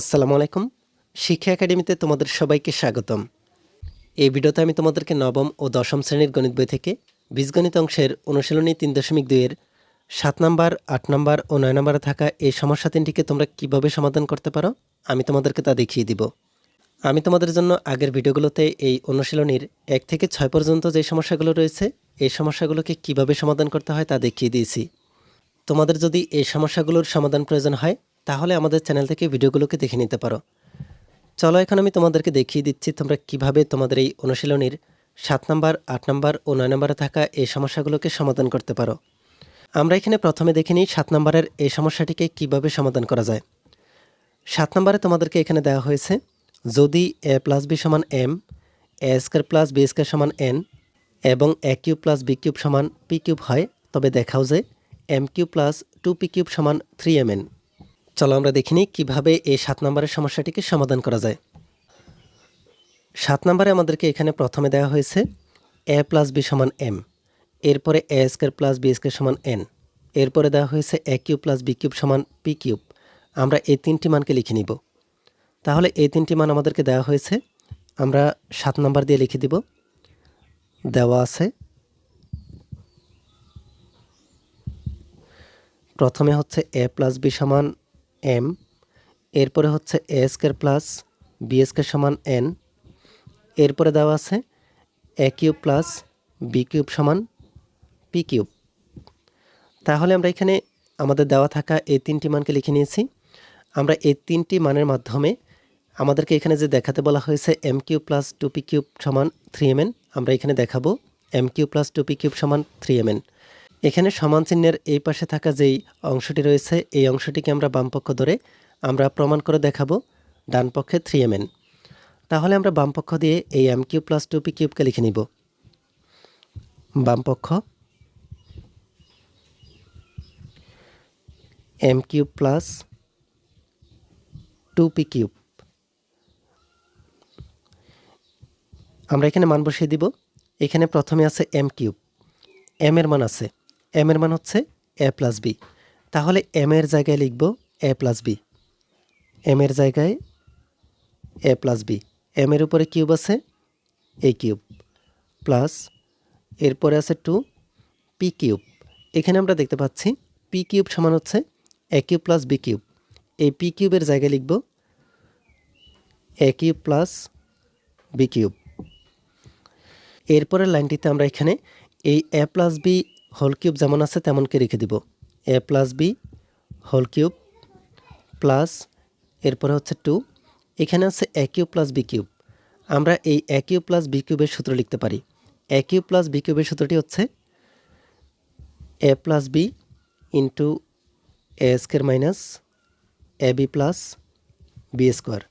আসসালামু আলাইকুম। শিক্ষা একাডেমিতে তোমাদের সবাইকে স্বাগতম। এই ভিডিওতে আমি তোমাদেরকে নবম ও দশম শ্রেণির গণিত বই থেকে বীজগণিত অংশের অনুশীলনী তিন দশমিক দুইয়ের সাত নম্বর, আট নম্বর ও নয় নম্বরে থাকা এই সমস্যা তিনটিকে তোমরা কীভাবে সমাধান করতে পারো, আমি তোমাদেরকে তা দেখিয়ে দিব। আমি তোমাদের জন্য আগের ভিডিওগুলোতে এই অনুশীলনীর এক থেকে ছয় পর্যন্ত যে সমস্যাগুলো রয়েছে, এই সমস্যাগুলোকে কীভাবে সমাধান করতে হয় তা দেখিয়ে দিয়েছি। তোমাদের যদি এই সমস্যাগুলোর সমাধান প্রয়োজন হয় তাহলে আমাদের চ্যানেল থেকে ভিডিওগুলোকে দেখে নিতে পারো। চলো এখন আমি তোমাদেরকে দেখিয়ে দিচ্ছি তোমরা কীভাবে তোমাদের এই অনুশীলনীর সাত নম্বর, আট নম্বর ও নয় নম্বরে থাকা এই সমস্যাগুলোকে সমাধান করতে পারো। আমরা এখানে প্রথমে দেখে নিই সাত নম্বরের এই সমস্যাটিকে কীভাবে সমাধান করা যায়। সাত নম্বরে তোমাদেরকে এখানে দেওয়া হয়েছে, যদি এ প্লাস বি সমান M A square plus B square সমান এন এবং A cube plus B cube সমান পি কিউব হয়, তবে দেখাও যে M cube plus two P cube সমান থ্রি এম এন চলো আমরা দেখিনি কীভাবে এই সাত নম্বরের সমস্যাটিকে সমাধান করা যায়। সাত নম্বরে আমাদেরকে এখানে প্রথমে দেওয়া হয়েছে এ প্লাস বি সমান এম এরপরে A square plus B square সমান এন এরপরে দেওয়া হয়েছে A cube plus B cube সমান পি কিউব আমরা এই তিনটি মানকে লিখে নিব। তাহলে এই তিনটি মান আমাদেরকে দেওয়া হয়েছে, আমরা সাত নম্বর দিয়ে লিখে দিব। দেওয়া আছে, প্রথমে হচ্ছে এ প্লাস বি সমান এম, এরপরে হচ্ছে A square plus B square সমান এন, এরপরে দেওয়া আছে A cube plus B cube সমান পি কিউব। তাহলে আমরা এখানে আমাদের দেওয়া থাকা এই তিনটি মানকে লিখে নিয়েছি। আমরা এই তিনটি মানের মাধ্যমে আমাদেরকে এখানে যে দেখাতে বলা হয়েছে M cube plus two P cube সমান থ্রি এম এন, আমরা এখানে দেখাবো M cube plus two P cube সমান থ্রি এম এন। এখানে সমান চিহ্নের এই পাশে থাকা যেই অংশটি রয়েছে, এই অংশটিকে আমরা বামপক্ষ ধরে আমরা প্রমাণ করে দেখাবো ডান পক্ষে থ্রি এম তাহলে আমরা বামপক্ষ দিয়ে এই M cube plus two P কিউবকে লিখে নিব। বামপক্ষ M cube plus two P cube আমরা এখানে মান বসিয়ে দিব। এখানে প্রথমে আছে এম কিউব এম এর মান আছে। এম এর মান হচ্ছে এ প্লাস বি তাহলে এম এর জায়গায় লিখব এ প্লাস বি এম এর জায়গায় এ প্লাস বি এম এর উপরে কিউব আছে এই কিউব। প্লাস এরপরে আছে টু পি কিউব। এখানে আমরা দেখতে পাচ্ছি পি কিউব সমান হচ্ছে A cube plus B cube. এই পি কিউবের জায়গায় লিখব A cube plus B cube. এরপরের লাইনটিতে আমরা এখানে এই A plus B whole cube যেমন আছে তেমনকে রেখে দিব। A plus B, whole cube plus, এরপরে হচ্ছে টু। এখানে আছে A cube plus B cube. আমরা এই এ কিউব প্লাস বি কিউবের সূত্র লিখতে পারি। এ কিউব প্লাস বি কিউবের সূত্রটি হচ্ছে A plus B into A square minus A B plus B square.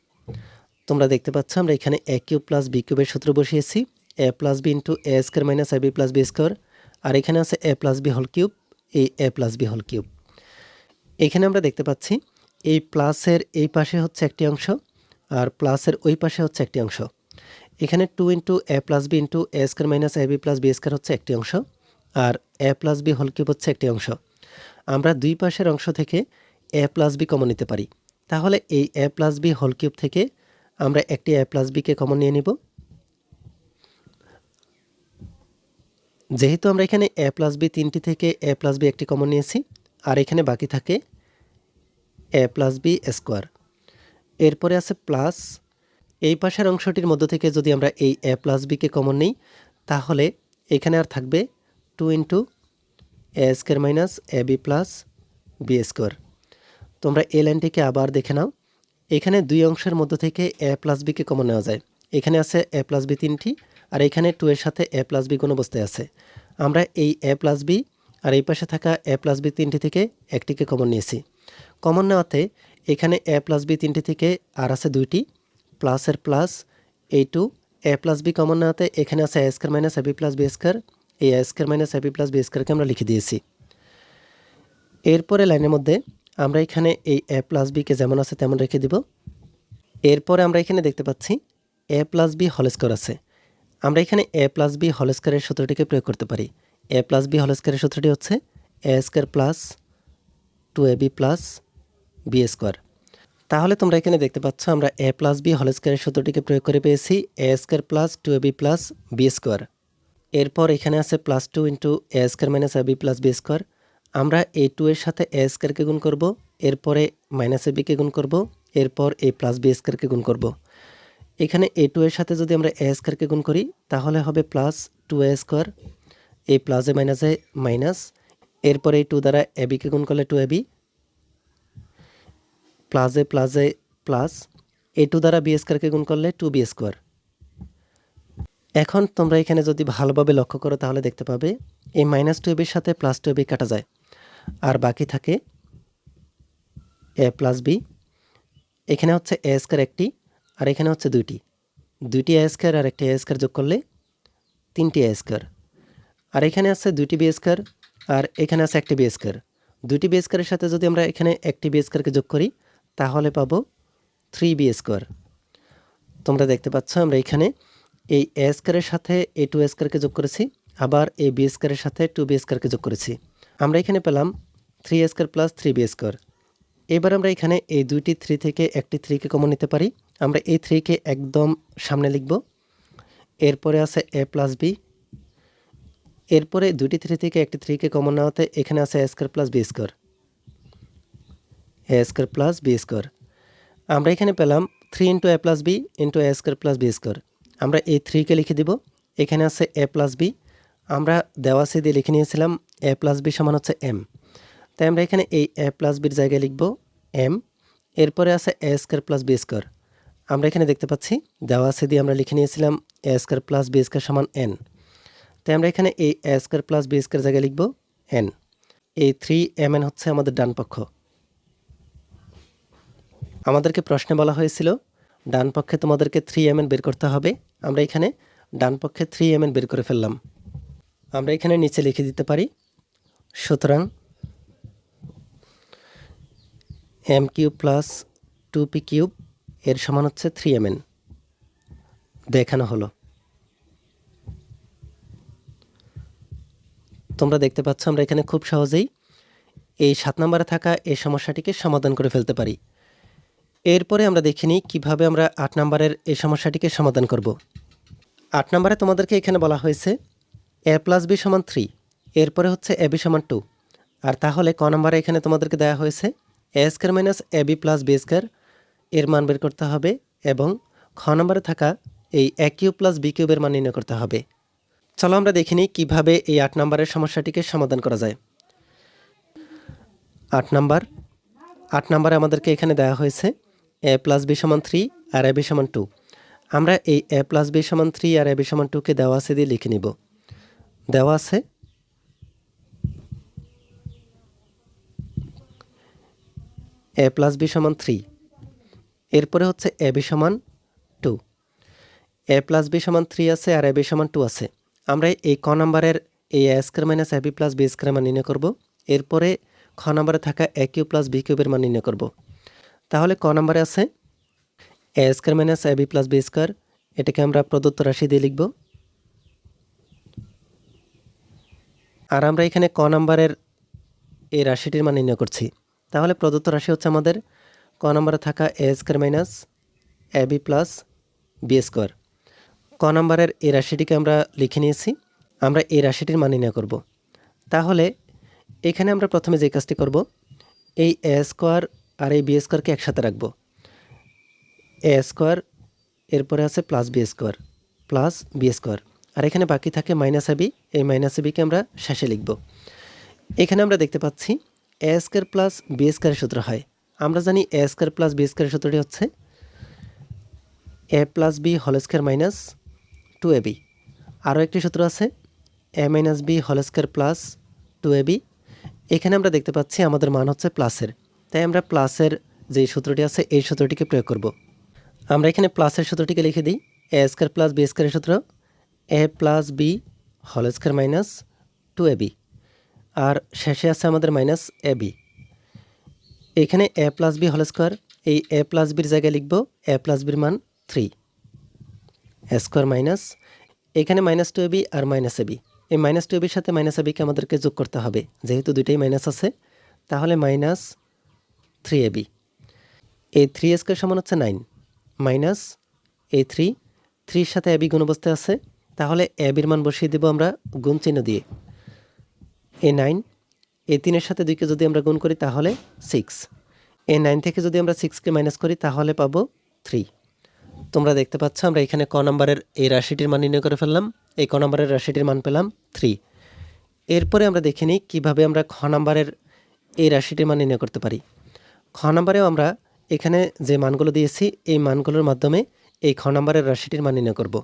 তোমরা দেখতে পাচ্ছ, আমরা এখানে এ কিউব প্লাস বি কিউবের সূত্র বসিয়েছি। A plus B into A square minus A B plus B square. আর এখানে আছে A plus B whole cube এই A plus B whole cube এখানে আমরা দেখতে পাচ্ছি এই প্লাসের এই পাশে হচ্ছে একটি অংশ আর প্লাসের ওই পাশে হচ্ছে একটি অংশ। এখানে two into A plus B into A square minus A B plus B square হচ্ছে একটি অংশ আর A plus B whole cube হচ্ছে একটি অংশ। আমরা দুই পাশের অংশ থেকে এ প্লাস বি কমন নিতে পারি। তাহলে এই A plus B whole cube থেকে আমরা একটি এ প্লাস বিকে কমন নিয়ে নিব। যেহেতু আমরা এখানে এ প্লাস বি তিনটি থেকে এ প্লাস বি একটি কমন নিয়েছি, আর এখানে বাকি থাকে এ প্লাস বি স্কোয়ার এরপরে আছে প্লাস এই পাশের অংশটির মধ্য থেকে যদি আমরা এই এ প্লাস বিকে কমন নিই, তাহলে এখানে আর থাকবে two into A square minus A B plus B square তোমরা এই লাইনটিকে আবার দেখে নাও। এখানে দুই অংশের মধ্য থেকে এ প্লাস বিকে কমন নেওয়া যায়। এখানে আছে এ প্লাস বি তিনটি আর এখানে টু এর সাথে এ প্লাস বি কোনো অবস্থায় আছে। আমরা এই এ প্লাস বি আর এই পাশে থাকা এ প্লাস বি তিনটি থেকে একটিকে কমন নিয়েছি। কমন নেওয়াতে এখানে এ প্লাস বি তিনটি থেকে আর আছে দুইটি প্লাসের প্লাস এই two A plus B common নেওয়াতে এখানে আছে A square minus A B plus B square এই A square minus A B plus B স্কোয়ারকে আমরা লিখে দিয়েছি। এরপরে লাইনের মধ্যে আমরা এখানে এই এ প্লাস বিকে যেমন আছে তেমন রেখে দিব। এরপরে আমরা এখানে দেখতে পাচ্ছি A plus B whole square আছে। আমরা এখানে এ প্লাস বি হল স্কোয়ারের সূত্রটিকে প্রয়োগ করতে পারি। এ প্লাস বি হল স্কোয়ারের সূত্রটি হচ্ছে A square plus two A B plus B square তাহলে তোমরা এখানে দেখতে পাচ্ছ আমরা এ প্লাস বি হোল স্কোয়ারের সূত্রটিকে প্রয়োগ করে পেয়েছি। A square plus two A B plus B square এরপর এখানে আছে plus two into A square minus A B plus B square আমরা এ টু এর সাথে এ স্কোয়ারকে গুণ করব, এরপরে মাইনাস এ বিকে গুণ করব, এরপর এ প্লাস বি স্কোয়ারকে গুণ করব। এখানে এ টু এর সাথে যদি আমরা এ স্কোয়ারকে গুণ করি, তাহলে হবে প্লাস টু এ স্কোয়ার এই প্লাসে মাইনাসে মাইনাস এ মাইনাস এরপরে এই টু দ্বারা এ বিকে গুণ করলে টু এ বি প্লাসে প্লাসে প্লাস এ টু দ্বারা বি স্কোয়ারকে গুণ করলে টু বি স্কোয়ার এখন তোমরা এখানে যদি ভালোভাবে লক্ষ্য করো, তাহলে দেখতে পাবে এই মাইনাস টু এবির সাথে প্লাস টু এবি কাটা যায়। আর বাকি থাকে এ প্লাস বি এখানে হচ্ছে এ স্কোয়ার একটি আর এখানে হচ্ছে দুইটি। দুইটি স্কোয়ার আর একটি স্কোয়ার যোগ করলে তিনটি স্কোয়ার আর এখানে আছে দুইটি বি স্কোয়ার আর এখানে আছে একটি বি স্কোয়ার দুইটি বি স্কোয়ারের সাথে যদি আমরা এখানে একটি বি স্কোয়ারকে যোগ করি, তাহলে পাবো থ্রি বি স্কোয়ার তোমরা দেখতে পাচ্ছ আমরা এখানে এই এ স্কোয়ারের সাথে এ টু স্কোয়ারকে যোগ করেছি, আবার এই বি স্কোয়ারের সাথে টু বি স্কোয়ারকে যোগ করেছি। আমরা এখানে পেলাম three square plus three B square এবার আমরা এখানে এই দুইটি থ্রি থেকে একটি থ্রিকে কমন নিতে পারি। আমরা এই থ্রিকে একদম সামনে লিখব। এরপরে আছে এ প্লাস বি এরপরে দুটি থ্রি থেকে একটি থ্রিকে কমন নেওয়াতে এখানে আছে A square plus B square A square plus B square আমরা এখানে পেলাম three into A plus B into A square plus B square আমরা এই থ্রিকে লিখে দিব। এখানে আছে এ প্লাস বি আমরা দেওয়াসি দিয়ে লিখে নিয়েছিলাম এ প্লাস বি সমান হচ্ছে এম তাই আমরা এখানে এই এ প্লাস বির জায়গায় লিখব এম এরপরে আছে A square plus B square আমরা এখানে দেখতে পাচ্ছি দেওয়াসি দিয়ে আমরা লিখে নিয়েছিলাম A square plus B square সমান এন তাই আমরা এখানে এই A square plus B square জায়গায় লিখব এন এই থ্রি এম এন হচ্ছে আমাদের ডান পক্ষ। আমাদেরকে প্রশ্নে বলা হয়েছিল, ডান পক্ষে তোমাদেরকে থ্রি এম এন বের করতে হবে। আমরা এখানে ডান পক্ষে থ্রি এম এন বের করে ফেললাম। আমরা এখানে নিচে লিখে দিতে পারি, সুতরাং M cube plus two P cube এর সমান হচ্ছে থ্রি এম এন দেখানো হলো। তোমরা দেখতে পাচ্ছ, আমরা এখানে খুব সহজেই এই সাত নম্বরে থাকা এই সমস্যাটিকে সমাধান করে ফেলতে পারি। এরপরে আমরা দেখে নিই কীভাবে আমরা আট নম্বরের এই সমস্যাটিকে সমাধান করব। আট নম্বরে তোমাদেরকে এখানে বলা হয়েছে, এ প্লাস বি সমান থ্রি এরপরে হচ্ছে এ বি সমান টু আর তাহলে ক নম্বরে এখানে তোমাদেরকে দেওয়া হয়েছে, A square minus A B plus B square এর মান বের করতে হবে এবং খ নম্বরে থাকা এই এ কিউব প্লাস বি কিউবের মান নির্ণয় করতে হবে। চলো আমরা দেখে নিই কীভাবে এই আট নম্বরের সমস্যাটিকে সমাধান করা যায়। আট নাম্বার। আট নাম্বারে আমাদেরকে এখানে দেওয়া হয়েছে এ প্লাস বি সমান থ্রি আর এ বি সমান টু। আমরা এই এ প্লাস বি সমান থ্রি আর এ বি সমান টুকে দেওয়া আছে দিয়ে লিখে নিব। দেওয়া আছে এ প্লাস বি সমান থ্রি। এরপরে হচ্ছে এ বি সমান টু। এ প্লাস বি সমান থ্রি আছে আর এ বি সমান টু আছে। আমরা এই ক নাম্বারের এই A square minus A B plus B square মান নির্ণয় করব। এরপরে খ নাম্বারে থাকা এ কিউ প্লাস বি কিউবের মান নির্ণয় করব। তাহলে ক নাম্বারে আছে A square minus A B plus B square. এটাকে আমরা প্রদত্ত রাশি দিয়ে লিখব। আর আমরা এখানে ক নাম্বারের এই রাশিটির মান নির্ণয় করছি। তাহলে প্রদত্ত রাশি হচ্ছে আমাদের ক নাম্বারে থাকা A square minus A B plus B square. ক নাম্বারের এই রাশিটিকে আমরা লিখে নিয়েছি। আমরা এই রাশিটির মান নির্ণয় করব। তাহলে এখানে আমরা প্রথমে যে কাজটি করব, এই এ স্কোয়ার আর এই বি স্কোয়ারকে একসাথে রাখব। এ স্কোয়ার, এরপরে আছে plus B square, plus B square. আর এখানে বাকি থাকে মাইনাস এবি এই মাইনাস এবিকে আমরা শেষে লিখব। এখানে আমরা দেখতে পাচ্ছি এ স্কোয়ার প্লাস বি স্কোয়ারের সূত্র হয়। আমরা জানি এ স্কোয়ার প্লাস বি স্কোয়ারের সূত্রটি হচ্ছে A plus B whole square minus two A B আরও একটি সূত্র আছে A minus B whole square plus two A B এখানে আমরা দেখতে পাচ্ছি আমাদের মান হচ্ছে প্লাসের। তাই আমরা প্লাসের যে সূত্রটি আছে, এই সূত্রটিকে প্রয়োগ করব। আমরা এখানে প্লাসের সূত্রটিকে লিখে দিই এ স্কোয়ার প্লাস বি স্কোয়ারের সূত্র A plus B whole square minus two A B আর শেষে আছে আমাদের মাইনাস এ বি এখানে A plus B whole square এই এ প্লাস বির জায়গায় লিখব এ প্লাস বির মান থ্রি স্কোয়ার মাইনাস এখানে মাইনাস টু এবি আর মাইনাস এবি এই মাইনাস টু এবির সাথে মাইনাস এবিকে আমাদেরকে যোগ করতে হবে, যেহেতু দুইটাই মাইনাস আছে, তাহলে minus three AB A three square সমান হচ্ছে নাইন মাইনাস এ থ্রি থ্রির সাথে অ্যাবি গুণ অবস্থায় আছে, তাহলে অ্যাবির মান বসিয়ে দেবো আমরা গুণ চিহ্ন দিয়ে। এ নাইন এ তিনের সাথে দুইকে যদি আমরা গুণ করি তাহলে সিক্স এ নাইন থেকে যদি আমরা সিক্সকে মাইনাস করি তাহলে পাবো থ্রি তোমরা দেখতে পাচ্ছ, আমরা এখানে ক নম্বরের এই রাশিটির মান নির্ণয় করে ফেললাম। এই ক নম্বরের রাশিটির মান পেলাম থ্রি এরপরে আমরা দেখে নিই কীভাবে আমরা খ নম্বরের এই রাশিটির মান নির্ণয় করতে পারি। খ নম্বরেও আমরা এখানে যে মানগুলো দিয়েছি, এই মানগুলোর মাধ্যমে এই খ নম্বরের রাশিটির মান নির্ণয় করব।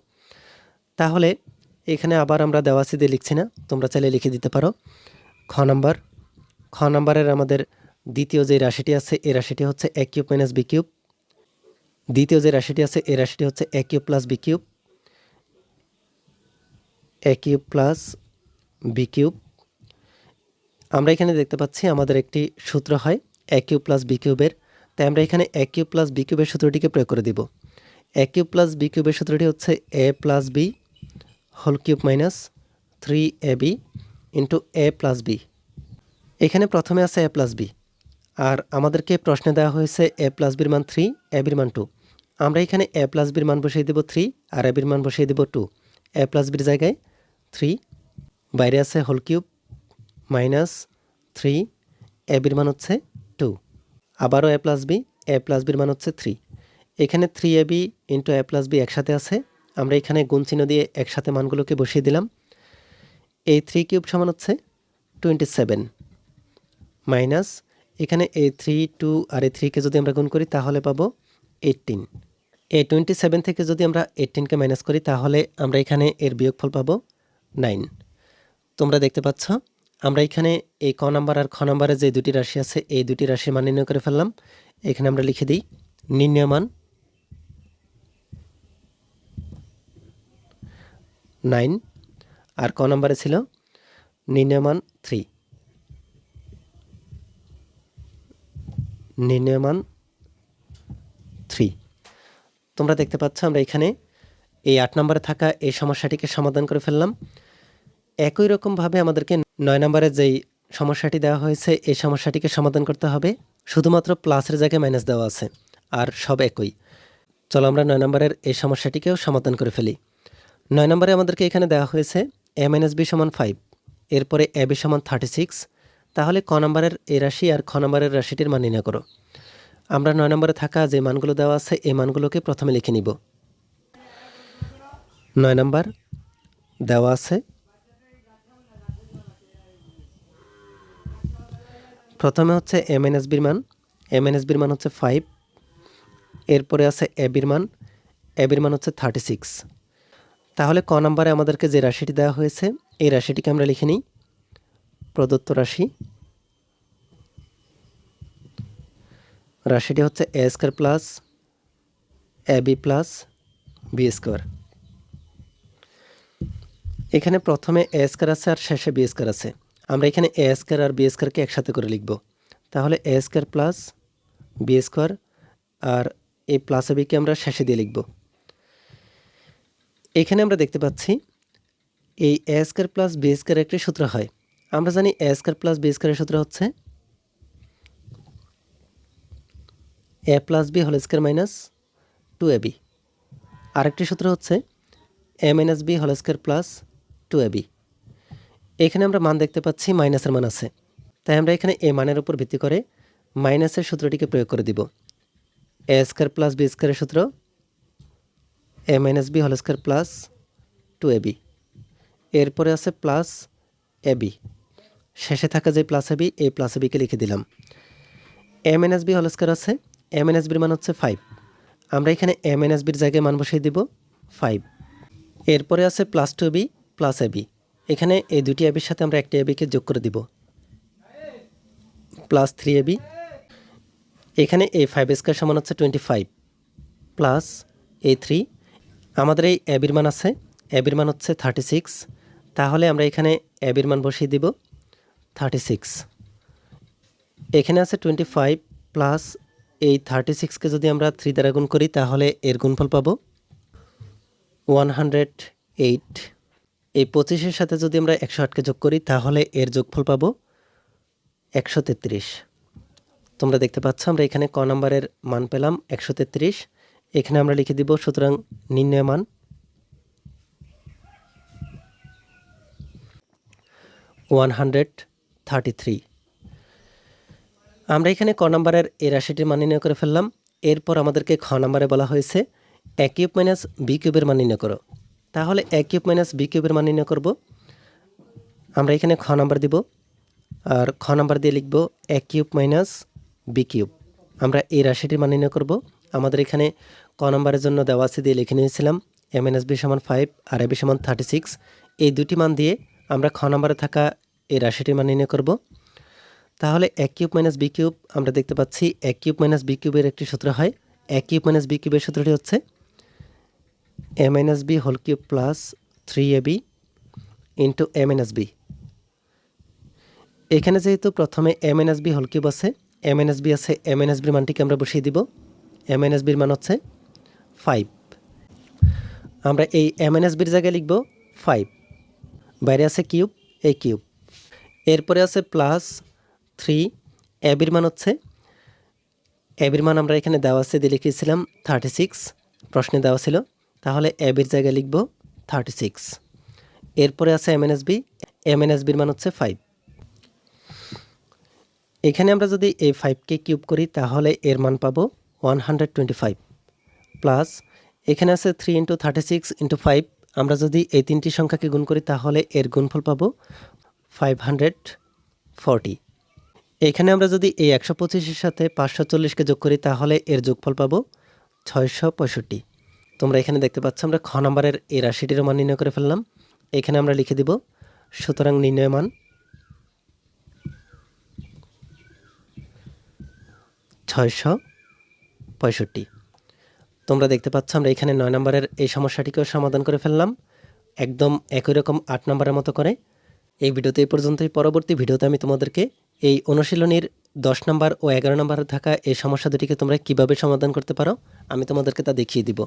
তাহলে এখানে আবার আমরা দেওয়াসি দিয়ে লিখছি না, তোমরা চাইলে লিখে দিতে পারো। খ নম্বর খ নম্বরের আমাদের দ্বিতীয় যে রাশিটি আছে এই রাশিটি হচ্ছে A cube minus B cube. দ্বিতীয় যে রাশিটি আছে এই রাশিটি হচ্ছে A cube plus B cube. A cube plus B cube. আমরা এখানে দেখতে পাচ্ছি আমাদের একটি সূত্র হয় এ কিউব প্লাস বি কিউবের। তাই আমরা এখানে এ কিউব প্লাস বি কিউবের সূত্রটিকে প্রয়োগ করে দিব। এ কিউব প্লাস বি কিউবের সূত্রটি হচ্ছে A plus B whole cube minus three A B into A plus B এখানে প্রথমে আছে এ প্লাস বি। আর আমাদেরকে প্রশ্নে দেওয়া হয়েছে এ প্লাস বির মান থ্রি, এ বির মান টু। আমরা এখানে এ প্লাস বির মান বসিয়ে দেব থ্রি আর এ বির মান বসিয়ে দেব টু। এ প্লাস বির জায়গায় থ্রি, বাইরে আছে whole cube, minus three, A বির মান হচ্ছে টু। আবারও A plus B, A plus বির মান হচ্ছে থ্রি। এখানে three A B into A plus B একসাথে আছে। আমরা এখানে গুণ চিহ্ন দিয়ে একসাথে মানগুলোকে বসিয়ে দিলাম। এই থ্রি কিউব সমান হচ্ছে টোয়েন্টি সেভেন। মাইনাস এখানে এই থ্রি টু আর এই থ্রিকে যদি আমরা গুণ করি, তাহলে পাবো এইটিন এই টোয়েন্টি সেভেন থেকে যদি আমরা এইটিনকে মাইনাস করি, তাহলে আমরা এখানে এর বিয়োগফল পাবো নাইন তোমরা দেখতে পাচ্ছ, আমরা এখানে এই ক নাম্বার আর খ নাম্বারে যে দুটি রাশি আছে, এই দুটি রাশির মান নির্ণয় করে ফেললাম। এখানে আমরা লিখে দিই, নির্ণয় মান নাইন আর ক নাম্বারে ছিল, নির্ণয় মান থ্রি নির্ণয় মান থ্রি তোমরা দেখতে পাচ্ছ, আমরা এখানে এই আট নম্বরে থাকা এই সমস্যাটিকে সমাধান করে ফেললাম। একই রকমভাবে আমাদেরকে নয় নম্বরে যেই সমস্যাটি দেওয়া হয়েছে, এই সমস্যাটিকে সমাধান করতে হবে। শুধুমাত্র প্লাসের জায়গায় মাইনাস দেওয়া আছে, আর সব একই। চলো আমরা নয় নম্বরের এই সমস্যাটিকেও সমাধান করে ফেলি। নয় নম্বরে আমাদেরকে এখানে দেওয়া হয়েছে এ মাইনাস বি সমান ফাইভ এরপরে এ বি সমান থার্টি সিক্স তাহলে ক নম্বরের এই রাশি আর খ নম্বরের রাশিটির মান নির্ণয় করো। আমরা নয় নম্বরে থাকা যে মানগুলো দেওয়া আছে এই মানগুলোকে প্রথমে লিখে নিব। নয় নম্বর দেওয়া আছে, প্রথমে হচ্ছে এম এন বির মান। এম এন বির মান হচ্ছে ফাইভ, এরপরে আছে এ বির মান। এ বির মান হচ্ছে থার্টি সিক্স। তাহলে ক নম্বরে আমাদেরকে যে রাশিটি দেওয়া হয়েছে, এই রাশিটিকে আমরা লিখে নিই। প্রদত্ত রাশি। রাশিটি হচ্ছে A square plus A B plus B square এখানে প্রথমে এ স্কোয়ার আছে আর শেষে বি স্কোয়ার আছে। আমরা এখানে এ স্কোয়ার আর বি স্কোয়ারকে একসাথে করে লিখব। তাহলে A square plus B square আর এই প্লাস এ বিকে আমরা শেষে দিয়ে লিখব। এখানে আমরা দেখতে পাচ্ছি, এই A square plus B square একটি সূত্র হয়। আমরা জানি এ স্কোয়ার প্লাস বি স্কোয়ারের সূত্র হচ্ছে A plus B whole square minus two A B আরেকটি সূত্র হচ্ছে A minus B whole square plus two A B এখানে আমরা মান দেখতে পাচ্ছি মাইনাসের মান আছে। তাই আমরা এখানে এ মানের উপর ভিত্তি করে মাইনাসের সূত্রটিকে প্রয়োগ করে দিব। এ স্কোয়ার প্লাস বি স্কোয়ারের সূত্র A minus B whole square plus two A B এরপরে আছে প্লাস এ বি শেষে থাকা যে প্লাস এবি এই প্লাস এবিকে লিখে দিলাম। M N S B whole square আছে। এম এন এস বির মান হচ্ছে ফাইভ আমরা এখানে এম এন এস বির জায়গায় মান বসিয়ে দিব ফাইভ এরপরে আছে plus two B plus AB এখানে এই দুটি এবির সাথে আমরা একটি এবিকে যোগ করে দিব। প্লাস থ্রি এবি এখানে এই ফাইভ স্কোয়ার সমান হচ্ছে twenty five plus A three আমাদের এই এবির মান আছে। এবির মান হচ্ছে থার্টি সিক্স তাহলে আমরা এখানে এবির মান বসিয়ে দিব। থার্টি সিক্স এখানে আছে টোয়েন্টি ফাইভ প্লাস এই থার্টি সিক্সকে যদি আমরা থ্রি দ্বারা গুণ করি, তাহলে এর গুণফল পাব ওয়ান হান্ড্রেড এইট এই পঁচিশের সাথে যদি আমরা একশো আটকে যোগ করি, তাহলে এর যোগফল পাব একশো তেত্রিশ। তোমরা দেখতে পাচ্ছ, আমরা এখানে ক নাম্বারের মান পেলাম, একশো তেত্রিশ। এখানে আমরা লিখে দিব, সুতরাং নির্ণয় মান ওয়ান হান্ড্রেড থার্টি থ্রি আমরা এখানে ক নাম্বারের এ রাশিটির মান নির্ণয় করে ফেললাম। এরপর আমাদেরকে খ নাম্বারে বলা হয়েছে এ কিউব মাইনাস বি কিউবের মান নির্ণয় করো। তাহলে এ কিউব মাইনাস বি কিউবের মান নির্ণয় করব। আমরা এখানে খ নাম্বার দিব, আর খ নাম্বার দিয়ে লিখব A cube minus B cube আমরা এই রাশিটির মান নির্ণয় করব। আমাদের এখানে ক নাম্বারের জন্য দেওয়া আছে দিয়ে লিখে নিয়েছিলাম এম এন এস বি সমান ফাইভ আর এ বি সমান থার্টি সিক্স এই দুটি মান দিয়ে আমরা খ নাম্বারে থাকা এই রাশিটির মান নির্ণয় করব। তাহলে এক কিউব মাইনাস বি কিউব আমরা দেখতে পাচ্ছি, এক কিউব মাইনাস বি কিউবের একটি সূত্র হয়। এক কিউব মাইনাস বি কিউবের সূত্রটি হচ্ছে A minus B whole cube plus three A B into A minus B. এখানে যেহেতু প্রথমে M N B whole cube আছে এম এন বি আছে এম এন এস বির মানটিকে আমরা বসিয়ে দিব। এম এন বির মান হচ্ছে ফাইভ। আমরা এই এম এন এস বির জায়গায় লিখব ফাইভ। বাইরে আছে কিউব এই কিউব। এরপরে আছে প্লাস থ্রি এবির মান হচ্ছে এবির মান আমরা এখানে দেওয়া আছে, দিয়ে লিখেছিলাম থার্টি সিক্স প্রশ্নে দেওয়া ছিল, তাহলে এবির জায়গায় লিখব থার্টি সিক্স এরপরে আছে এমএনএসবি এমএনএসবির মান হচ্ছে ফাইভ এখানে আমরা যদি এই ফাইভকে কিউব করি, তাহলে এর মান পাবো one hundred twenty five plus এখানে আছে three into thirty six into five আমরা যদি এই তিনটি সংখ্যাকে গুণ করি, তাহলে এর গুণফল পাবো ফাইভ হান্ড্রেড ফর্টি এখানে আমরা যদি এই একশো পঁচিশের সাথে পাঁচশো চল্লিশকে যোগ করি, তাহলে এর যোগফল পাবো ছয়শো পঁয়ষট্টি। তোমরা এখানে দেখতে পাচ্ছ, আমরা খ নম্বরের এই রাশিটির মান নির্ণয় করে ফেললাম। এখানে আমরা লিখে দিব, সুতরাং নির্ণয় মান ছয়শো পঁয়ষট্টি। তোমরা দেখতে পাচ্ছ, আমরা এখানে নয় নম্বরের এই সমস্যাটিকেও সমাধান করে ফেললাম। একদম একই রকম আট নম্বরের মতো করে। এই ভিডিওতে এই পর্যন্তই। পরবর্তী ভিডিওতে আমি তোমাদেরকে এই অনুশীলনীর দশ নম্বর ও এগারো নম্বরে থাকা এই সমস্যা দুটিকে তোমরা কীভাবে সমাধান করতে পারো, আমি তোমাদেরকে তা দেখিয়ে দিব।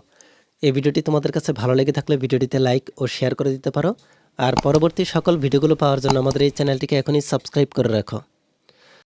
এই ভিডিওটি তোমাদের কাছে ভালো লেগে থাকলে ভিডিওটিতে লাইক ও শেয়ার করে দিতে পারো। আর পরবর্তী সকল ভিডিওগুলো পাওয়ার জন্য আমাদের এই চ্যানেলটিকে এখনই সাবস্ক্রাইব করে রাখো।